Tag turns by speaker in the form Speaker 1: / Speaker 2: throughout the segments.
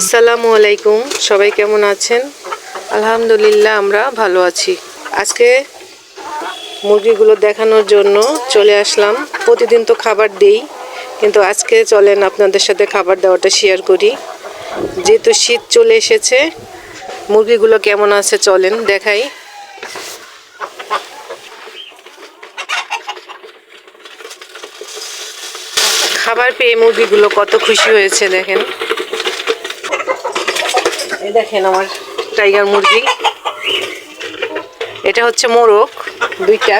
Speaker 1: আসসালামু আলাইকুম, সবাই কেমন আছেন? আলহামদুলিল্লাহ, আমরা ভালো আছি। আজকে মুরগিগুলো দেখানোর জন্য চলে আসলাম। প্রতিদিন তো খাবার দেই, কিন্তু আজকে চলেন আপনাদের সাথে খাবার দেওয়াটা শেয়ার করি। যেহেতু শীত চলে এসেছে, মুরগিগুলো কেমন আছে চলেন দেখাই। খাবার পেয়ে মুরগিগুলো কত খুশি হয়েছে দেখেন। দেখেন আমার টাইগার মুরগি। এটা হচ্ছে মোরগ দুইটা।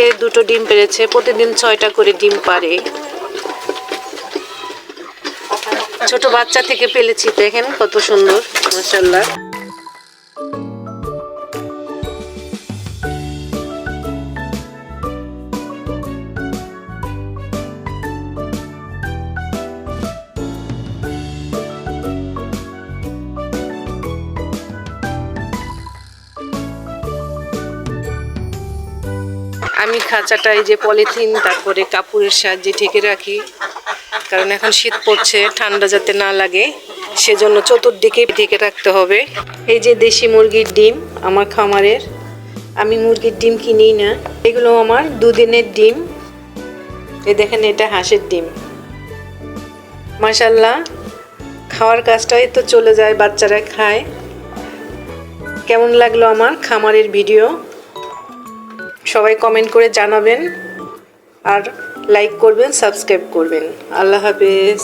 Speaker 1: আজকে দুটো ডিম পেরেছে, প্রতিদিন ছয়টা করে ডিম পারে। ছোট বাচ্চা থেকে পেলেছি দেখেন কত সুন্দর মাসাল্লাহ আমি খাঁচাটা এই যে পলিথিন, তারপরে কাপড়ের সাহায্যে ঢেকে রাখি, কারণ এখন শীত পড়ছে, ঠান্ডা যাতে না লাগে, সেজন্য চতুর্দিকে ঢেকে রাখতে হবে। এই যে দেশি মুরগির ডিম, আমার খামারের, আমি মুরগির ডিম কিনি না, এগুলো আমার দুদিনের ডিম। এই দেখেন, এটা হাঁসের ডিম। মাসাল্লাহ খাওয়ার কাজটাই তো চলে যায়, বাচ্চারা খায়। কেমন লাগল আমার খামারের ভিডিও? সবাই কমেন্ট করে জানাবেন আর লাইক করবেন সাবস্ক্রাইব করবেন। আল্লাহ হাফেজ।